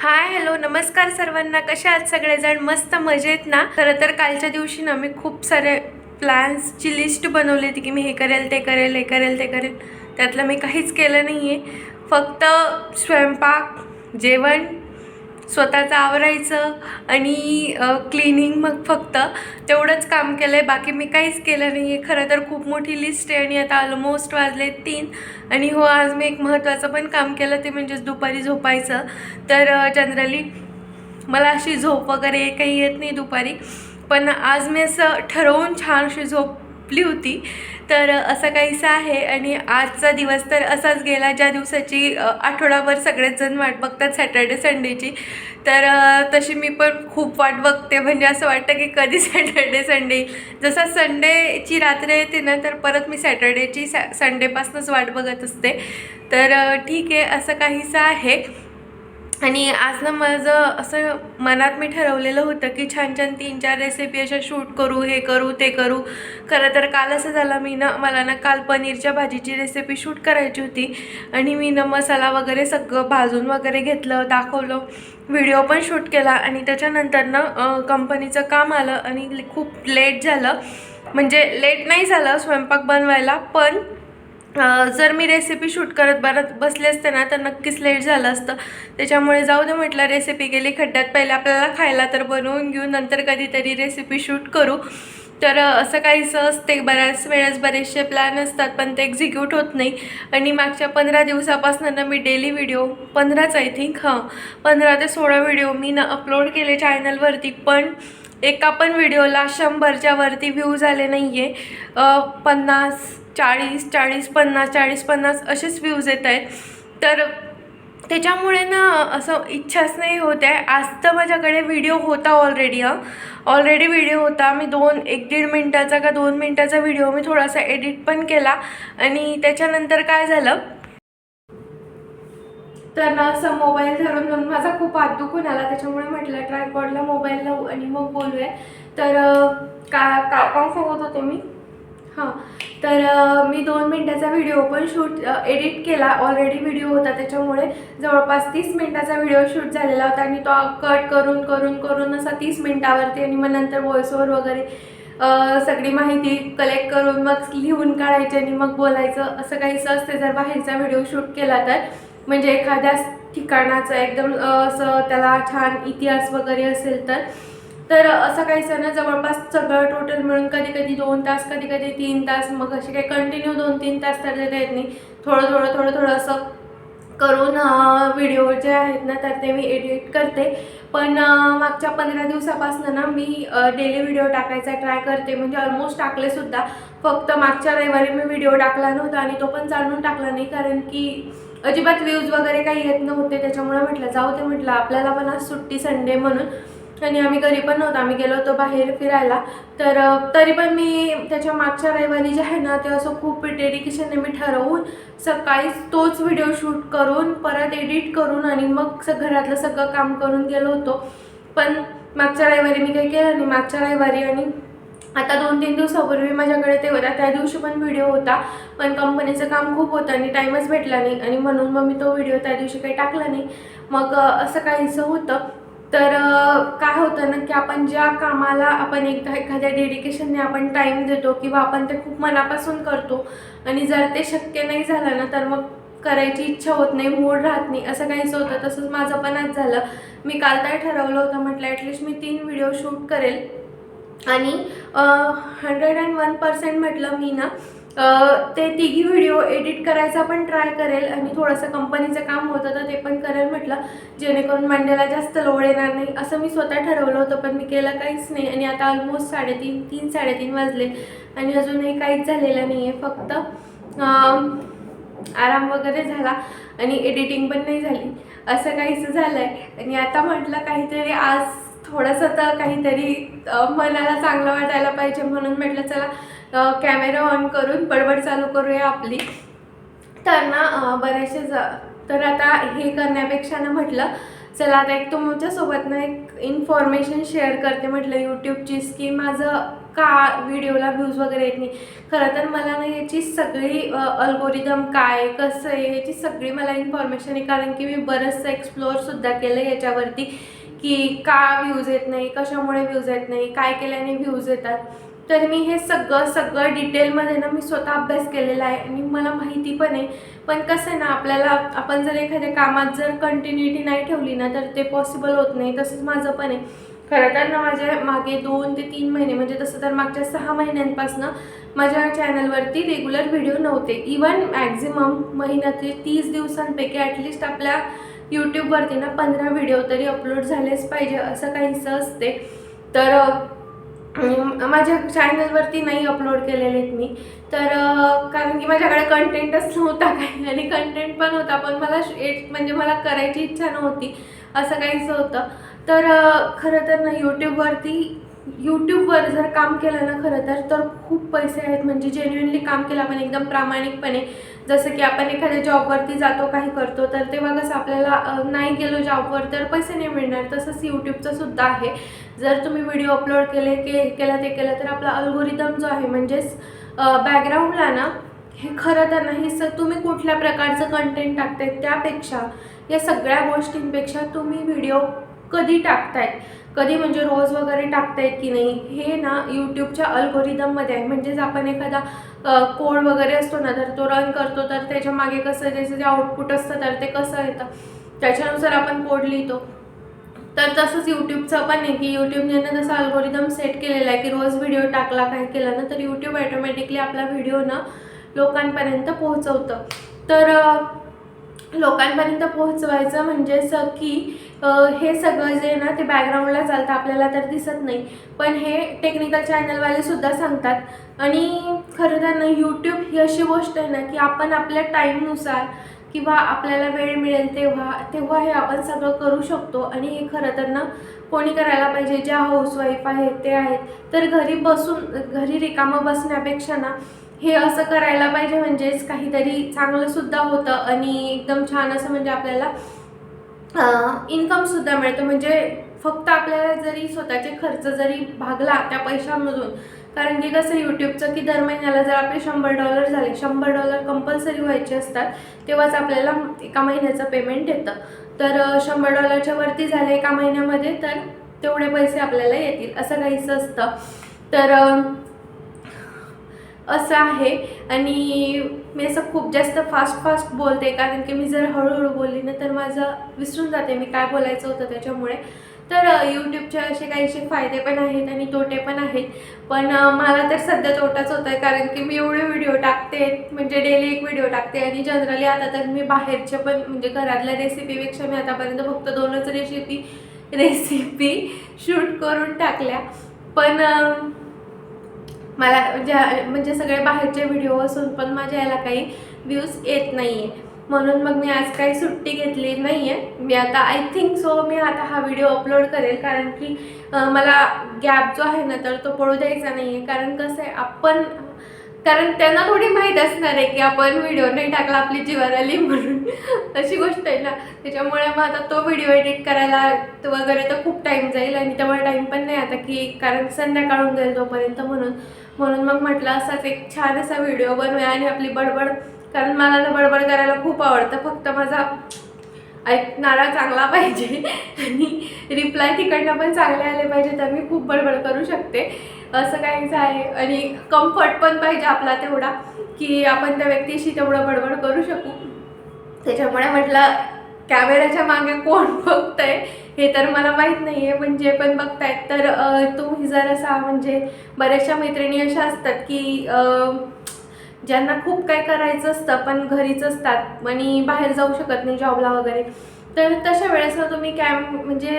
Hi hello नमस्कार सर्वांना. कशा आहात सगळेजण? मस्त मजेत ना? खरं तर कालच्या दिवशी ना मी खूप सारे प्लॅन्सची लिस्ट बनवली होती की मी हे करेल ते करेल हे करेल ते करेल. त्यातलं मी काहीच केलं नाही आहे फक्त स्वयंपाक जेवण स्वतःचं आवरायचं आणि क्लिनिंग मग फक्त तेवढंच काम केलं आहे बाकी मी काहीच केलं नाही आहे खरं तर खूप मोठी लिस्ट आहे आणि आता ऑलमोस्ट वाजले तीन. आणि हो आज मी एक महत्त्वाचं पण काम केलं ते म्हणजेच दुपारी झोपायचं. तर जनरली मला अशी झोप वगैरे काही येत नाही दुपारी. पण आज मी असं ठरवून छानशी झोपली होती. तर असं काहीसं आहे आणि आजचा दिवस तर असाच गेला ज्या दिवसाची आठवडाभर सगळेच जण वाट बघतात सॅटर्डे संडेची. तर तशी मी पण खूप वाट बघते. म्हणजे असं वाटतं की कधी सॅटर्डे संडे. जसा संडेची रात्र येते ना तर परत मी सॅटर्डेची सॅ संडेपासूनच वाट बघत असते. तर ठीक आहे असं काहीसं आहे. आणि आज ना माझं असं मनात मी ठरवलेलं होतं की छान छान तीन चार रेसिपी अशा शूट करू हे करू ते करू. खरं तर काल असं झालं मी ना मला ना काल पनीरच्या भाजीची रेसिपी शूट करायची होती. आणि मी ना मसाला वगैरे सगळं भाजून वगैरे घेतलं दाखवलं. व्हिडिओ पण शूट केला आणि त्याच्यानंतर ना कंपनीचं काम आलं आणि खूप लेट झालं. म्हणजे लेट नाही झालं स्वयंपाक बनवायला पण जर मी रेसिपी शूट करत बरत बसले असते ना तर नक्कीच लेट झालं असतं. त्याच्यामुळे जाऊ दे म्हटलं रेसिपी गेली खड्ड्यात. पहिले आपल्याला खायला तर बनवून घेऊ नंतर कधीतरी रेसिपी शूट करू. तर असं काहीसं असते बऱ्याच वेळेस बरेचसे प्लॅन असतात पण ते एक्झिक्यूट होत नाही. आणि मागच्या पंधरा दिवसापासून ना मी डेली व्हिडिओ पंधराच आय थिंक हां पंधरा ते सोळा व्हिडिओ मी ना अपलोड केले चॅनलवरती पण एका पण व्हिडिओला शंभरच्या वरती व्ह्यूज आले नाही आहे पन्नास चाळीस चाळीस पन्नास चाळीस पन्नास असेच व्ह्यूज येत आहेत. तर त्याच्यामुळे ना असं इच्छाच नाही होत आहे. आज तर माझ्याकडे व्हिडिओ होता ऑलरेडी हा. ऑलरेडी व्हिडिओ होता. मी दोन एक दीड मिनटाचा का दोन मिनटाचा व्हिडिओ मी थोडासा एडिट पण केला. आणि त्याच्यानंतर काय झालं? तर ना असं मोबाईल धरून धरून माझा दुखून आला. त्याच्यामुळे म्हटलं ट्रायपॉडला मोबाईल लावू आणि मग बोलूया. तर का का काय सांगत होते मी? हां. तर मी दोन मिनटाचा व्हिडिओ पण शूट एडिट केला. ऑलरेडी व्हिडिओ होता त्याच्यामुळे जवळपास तीस मिनटाचा व्हिडिओ शूट झालेला होता आणि तो कट करून करून करून असा तीस मिनटावरती आणि मग नंतर व्हॉइसओवर वगैरे सगळी माहिती कलेक्ट करून मग लिहून काढायची आणि मग बोलायचं. असं काहीच असते जर बाहेरचा व्हिडिओ शूट केला तर. म्हणजे एखाद्या ठिकाणाचं एकदम असं त्याला छान इतिहास वगैरे असेल तर. तर असं काहीसं ना जवळपास सगळं टोटल मिळून कधी कधी दोन तास कधी कधी तीन तास मग असे काही कंटिन्यू दोन तीन तास तर देता येत नाही. थोडं थोडं थोडं थोडं असं करून व्हिडिओ जे आहेत ना तर ते मी एडिट करते. पण मागच्या पंधरा दिवसापासून ना मी डेली व्हिडिओ टाकायचा ट्राय करते. म्हणजे ऑलमोस्ट टाकलेसुद्धा फक्त मागच्या रविवारी मी व्हिडिओ टाकला नव्हता आणि तो पण जाणून टाकला नाही. कारण की अजिबात व्ह्यूज वगैरे काही येत नव्हते त्याच्यामुळे म्हटलं जाऊ ते म्हटलं आपल्याला पण आज सुट्टी संडे म्हणून. आणि आम्ही घरी पण नव्हतो आम्ही गेलो होतो बाहेर फिरायला. तर तरी पण मी त्याच्या मागच्या रविवारी जे आहे ना ते असं खूप डेडिकेशनने मी ठरवून सकाळीच तोच व्हिडिओ शूट करून परत एडिट करून आणि मग स घरातलं सगळं काम करून गेलो होतो. पण मागच्या रविवारी मी काही केलं नाही मागच्या रविवारी आणि आता दोन तीन दिवसापूर्वी माझ्याकडे ते होता त्या दिवशी पण व्हिडिओ होता पण कंपनीचं काम खूप होतं आणि टाईमच भेटला नाही. आणि म्हणून मग मी तो व्हिडिओ त्या दिवशी काही टाकला नाही. मग असं काहीचं होतं. तर काय होतं ना की आपण ज्या कामाला आपण एकदा एखाद्या डेडिकेशनने आपण टाईम देतो किंवा आपण ते खूप मनापासून करतो आणि जर ते शक्य नाही झालं ना तर मग करायची इच्छा होत नाही मूड राहत नाही. असं काहीच होतं. तसंच माझं पण आज झालं. मी काल काय ठरवलं होतं म्हटलं ॲटलिस्ट मी तीन व्हिडिओ शूट करेल. आणि हंड्रेड अँड वन पर्सेंट म्हटलं मी ना ते तिघी व्हिडिओ एडिट करायचा पण ट्राय करेल आणि थोडंसं कंपनीचं काम होतं तर ते पण करेल म्हटलं जेणेकरून मंडेला जास्त लोड येणार नाही. असं मी स्वतः ठरवलं होतं पण मी केलं काहीच नाही आणि आता ऑलमोस्ट साडेतीन तीन साडेतीन वाजले आणि अजूनही काहीच झालेलं नाही आहे फक्त आराम वगैरे झाला आणि एडिटिंग पण नाही झाली. असं काहीच झालं आहे आणि आता म्हटलं काहीतरी आज थोडंसं तर काहीतरी मनाला चांगलं वाटायला पाहिजे म्हणून म्हटलं चला कॅमेरा ऑन करून बडबड चालू करूया आपली. तर ना बरेचसे ज तर आता हे करण्यापेक्षा ना म्हटलं चला आता एक तुमच्यासोबत ना एक इन्फॉर्मेशन शेअर करते म्हटलं यूट्यूबचीच की माझं का व्हिडिओला व्ह्यूज वगैरे येत नाही. खरं तर मला ना याची सगळी अल्गोरिदम काय कसं आहे याची सगळी मला इन्फॉर्मेशन आहे. कारण की मी बरंचसं एक्सप्लोअरसुद्धा केलं आहे याच्यावरती. की का व्ह्यूज येत नाही कशामुळे व्ह्यूज येत नाही काय केल्याने व्ह्यूज येतात. तर मी हे सगळं सगळं डिटेलमध्ये ना मी स्वतः अभ्यास केलेला आहे आणि मला माहिती पण आहे. पण कसं आहे ना आपल्याला आपण जर एखाद्या कामात जर कंटिन्युटी नाही ठेवली ना तर ते पॉसिबल होत नाही तसंच माझं पण आहे. खरं तर ना माझ्या मागे दोन ते तीन महिने म्हणजे तसं तर मागच्या सहा महिन्यांपासनं माझ्या चॅनलवरती रेग्युलर व्हिडिओ नव्हते. इवन मॅक्झिमम महिन्यातले तीस दिवसांपैकी ॲटलिस्ट आपल्या यूट्यूबवरती ना पंधरा व्हिडिओ तरी अपलोड झालेच पाहिजे असं काहीसं असते. तर माझ्या चॅनलवरती नाही अपलोड केलेले आहेत मी. तर कारण की माझ्याकडे कंटेंटच नव्हता काही आणि कंटेंट पण होता पण मला श- म्हणजे मला करायची इच्छा नव्हती असं काहीचं होतं. तर खरं तर ना यूट्यूबवरती यूट्यूबवर जर काम केलं ना खरं तर तर खूप पैसे आहेत. म्हणजे जेन्युनली काम केलं आपण एकदम प्रामाणिकपणे. जसं की आपण एखाद्या जॉबवरती जातो काही करतो तर तेव्हा कसं आपल्याला नाही गेलो जॉबवर तर पैसे नाही मिळणार. तसंच यूट्यूबचं सुद्धा आहे. जर तुम्ही व्हिडिओ अपलोड केले के केला ते केलं तर आपला अल्गोरिदम जो आहे म्हणजेच बॅकग्राऊंडला ना हे खरं तर नाही सर तुम्ही कुठल्या प्रकारचं कंटेंट टाकताय त्यापेक्षा या सगळ्या गोष्टींपेक्षा तुम्ही व्हिडिओ कधी टाकतायत? कधी म्हणजे रोज वगैरे टाकतायत की नाही हे ना यूट्यूबच्या अल्गोरिदममध्ये आहे. म्हणजेच आपण एखादा कोड वगैरे असतो ना तर तो रन करतो तर त्याच्यामागे कसं त्याचं जे आउटपुट असतं तर ते कसं येतं. त्याच्यानुसार आपण कोड लिहितो. तर तसंच यूट्यूबचं पण आहे की यूट्यूबने ना अल्गोरिदम सेट केलेला आहे की रोज व्हिडिओ टाकला काय केला ना तर यूट्यूब ॲटोमॅटिकली आपला व्हिडिओ ना लोकांपर्यंत पोहोचवतं. तर लोकांपर्यंत पोहोचवायचं म्हणजेच की हे सगळं जे ना ते बॅकग्राऊंडला चालतं आपल्याला तर दिसत नाही. पण हे टेक्निकल चॅनलवालेसुद्धा सांगतात. आणि खरं तर ना यूट्यूब ही अशी गोष्ट आहे ना की आपण आपल्या टाईमनुसार किंवा आपल्याला वेळ मिळेल तेव्हा तेव्हा हे आपण सगळं करू शकतो. आणि हे खरं तर ना कोणी करायला पाहिजे ज्या हाऊसवाईफ आहेत ते आहेत. तर घरी बसून घरी रिकामं बसण्यापेक्षा ना हे असं करायला पाहिजे म्हणजेच काहीतरी चांगलं सुद्धा होतं आणि एकदम छान असं म्हणजे आपल्याला इन्कमसुद्धा मिळतं. म्हणजे फक्त आपल्याला जरी स्वतःचे खर्च जरी भागला त्या पैशांमधून कारण की कसं यूट्यूबचं की दर महिन्याला जर आपले शंभर डॉलर झाले शंभर डॉलर कंपल्सरी व्हायचे असतात तेव्हाच आपल्याला एका महिन्याचं पेमेंट येतं. तर शंभर डॉलरच्या वरती झाले एका महिन्यामध्ये तर तेवढे पैसे आपल्याला येतील असं काहीचं असतं. तर असं आहे. आणि मी असं खूप जास्त फास्ट फास्ट बोलते कारण की मी जर हळूहळू बोलली ना तर माझं विसरून जाते मी काय बोलायचं होतं त्याच्यामुळे. तर यूट्यूबचे असे काहीसे फायदे पण आहेत आणि तोटे पण आहेत. पण मला तर सध्या तोटाच होत आहे कारण की मी एवढे व्हिडिओ टाकते म्हणजे डेली एक व्हिडिओ टाकते आणि जनरली आता तर मी बाहेरचे पण म्हणजे घरातल्या रेसिपीपेक्षा मी आतापर्यंत फक्त दोनच रेसिपी रेसिपी शूट करून टाकल्या. पण मला ज्या म्हणजे सगळे बाहेरचे व्हिडिओ असून पण माझ्या याला काही व्ह्यूज येत नाही आहे म्हणून मग मी आज काही सुट्टी घेतली नाही आहे मी आता आय थिंक सो मी आता हा व्हिडिओ अपलोड करेल. कारण की मला गॅप जो आहे ना तर तो पडू द्यायचा नाही आहे कारण कसं आहे आपण कारण त्यांना थोडी माहीत असणार आहे की आपण व्हिडिओ नाही टाकला आपली जीवार आली म्हणून. अशी गोष्ट आहे ना. त्याच्यामुळे मग आता तो व्हिडिओ एडिट करायला वगैरे तर खूप टाईम जाईल. आणि तेवढा टाईम पण नाही आता की कारण संध्याकाळून जाईल तोपर्यंत म्हणून. म्हणून मग म्हटलं असाच एक छान असा व्हिडिओ बनवूया आणि आपली बडबड कारण मला ना बडबड करायला खूप आवडतं. फक्त माझा ऐकणारा चांगला पाहिजे. आणि रिप्लाय तिकडनं पण चांगले आले पाहिजे तर मी खूप बडबड करू शकते. असं काहीच आहे. आणि कम्फर्ट पण पाहिजे आपला तेवढा की आपण त्या व्यक्तीशी तेवढं बडबड करू शकू. त्याच्यामुळे म्हटलं कॅमेऱ्याच्या मागे कोण बघतंय? हे तर मला माहीत नाही आहे पण जे पण बघतायत तर तुम्ही जर असा म्हणजे बऱ्याचशा मैत्रिणी अशा असतात की ज्यांना खूप काय करायचं असतं पण घरीच असतात आणि बाहेर जाऊ शकत नाही जॉबला वगैरे. तर तशा वेळेस ना तुम्ही कॅम म्हणजे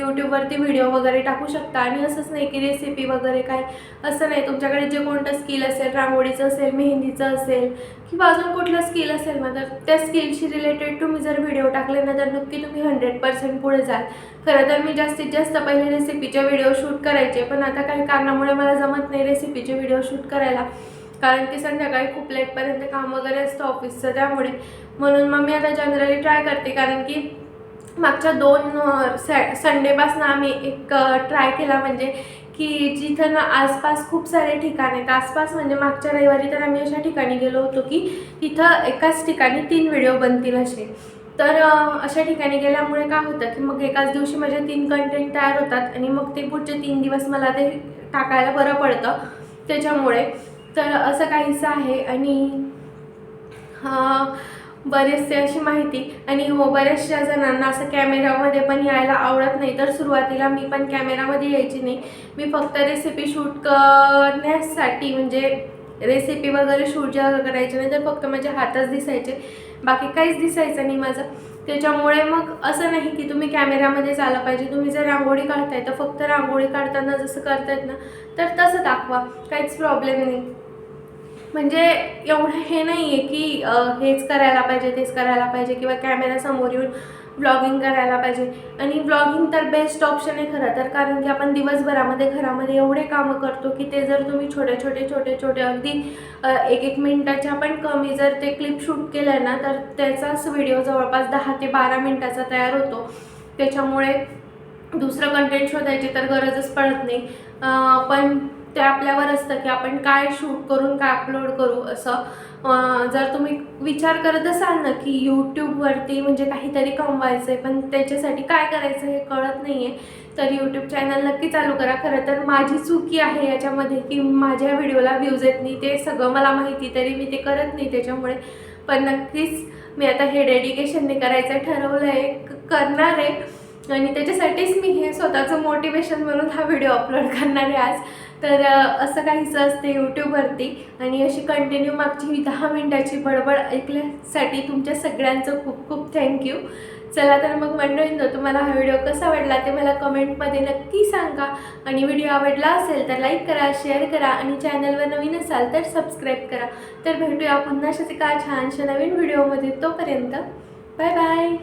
यूट्यूबवरती व्हिडिओ वगैरे टाकू शकता. आणि असंच नाही की रेसिपी वगैरे काय असं नाही. तुमच्याकडे जे कोणतं स्किल असेल रांगोळीचं असेल मेहंदीचं असेल किंवा अजून कुठलं स्किल असेल ना तर त्या स्किलशी रिलेटेड तुम्ही जर व्हिडिओ टाकले ना तर नक्की तुम्ही हंड्रेड पर्सेंट पुढे जाल. खरं तर मी जास्तीत जास्त पहिले रेसिपीचे व्हिडिओ शूट करायचे पण आता काही कारणामुळे मला जमत नाही रेसिपीचे व्हिडिओ शूट करायला. कारण की संध्याकाळी खूप लेटपर्यंत काम वगैरे असतं ऑफिसचं त्यामुळे. म्हणून मग मी आता जनरली ट्राय करते कारण की मागच्या दोन सॅ संडेपासून आम्ही एक ट्राय केला म्हणजे की जिथं ना आसपास खूप सारे ठिकाण आहेत. आसपास म्हणजे मागच्या रविवारी तर आम्ही अशा ठिकाणी गेलो होतो की तिथं एकाच ठिकाणी तीन व्हिडिओ बनतील असे. तर अशा ठिकाणी गेल्यामुळे काय होतं की मग एकाच दिवशी माझे तीन कंटेंट तयार होतात आणि मग ते पुढचे तीन दिवस मला ते टाकायला बरं पडतं. त्याच्यामुळे तर असं काहीसं आहे आणि बरेचसे अशी माहिती. आणि हो बऱ्याचशा जणांना असं कॅमेरामध्ये पण यायला आवडत नाही. तर सुरुवातीला मी पण कॅमेरामध्ये यायची नाही. मी फक्त रेसिपी शूट करण्यासाठी म्हणजे रेसिपी वगैरे शूट जेव्हा करायचे नाही तर फक्त माझे हातच दिसायचे. बाकी काहीच दिसायचं नाही माझं. त्याच्यामुळे मग असं नाही की तुम्ही कॅमेरामध्येच आलं पाहिजे. तुम्ही जर रांगोळी काढताय तर फक्त रांगोळी काढताना जसं करतायत ना तर तसं दाखवा. काहीच प्रॉब्लेम नाही. म्हणजे एवढं हे नाही आहे की हेच करायला पाहिजे तेच करायला पाहिजे किंवा कॅमेरासमोर येऊन ब्लॉगिंग करायला पाहिजे. आणि ब्लॉगिंग तर बेस्ट ऑप्शन आहे खरं तर कारण की आपण दिवसभरामध्ये घरामध्ये एवढे कामं करतो की ते जर तुम्ही छोटे छोटे छोटे छोटे अगदी एक एक मिनटाच्या पण कमी जर ते क्लिप शूट केलं ना तर त्याचाच व्हिडिओ जवळपास दहा ते बारा मिनटाचा तयार होतो. त्याच्यामुळे दुसरं कंटेंट शोधायची तर गरजच पडत नाही. पण ते आपल्यावर असतं की आपण काय शूट करून काय अपलोड करू असं. जर तुम्ही विचार करत असाल ना की यूट्यूबवरती म्हणजे काहीतरी कमवायचं आहे पण त्याच्यासाठी काय करायचं हे कळत नाही आहे तर यूट्यूब चॅनल नक्की चालू करा. खरं तर माझी चुकी आहे याच्यामध्ये की माझ्या व्हिडिओला व्ह्यूज येत नाही ते सगळं मला माहिती तरी मी ते करत नाही त्याच्यामुळे. पण नक्कीच मी आता हे डेडिकेशनने करायचं ठरवलं आहे करणार आहे. आणि त्याच्यासाठीच मी हे स्वतःचं मोटिवेशन म्हणून हा व्हिडिओ अपलोड करणार आहे आज. तर असं काहीचं असते यूट्यूबवरती आणि अशी कंटिन्यू मागची ही दहा मिनटाची बडबड ऐकल्यासाठी तुमच्या सगळ्यांचं खूप खूप थँक्यू चला तर मग मंडळींनो तुम्हाला हा व्हिडिओ कसा वाटला ते मला कमेंटमध्ये नक्की सांगा. आणि व्हिडिओ आवडला असेल तर लाईक करा शेअर करा आणि चॅनलवर नवीन असाल तर सबस्क्राईब करा. तर भेटूया पुन्हा अशाच एका छानशा नवीन व्हिडिओमध्ये तोपर्यंत. Bye bye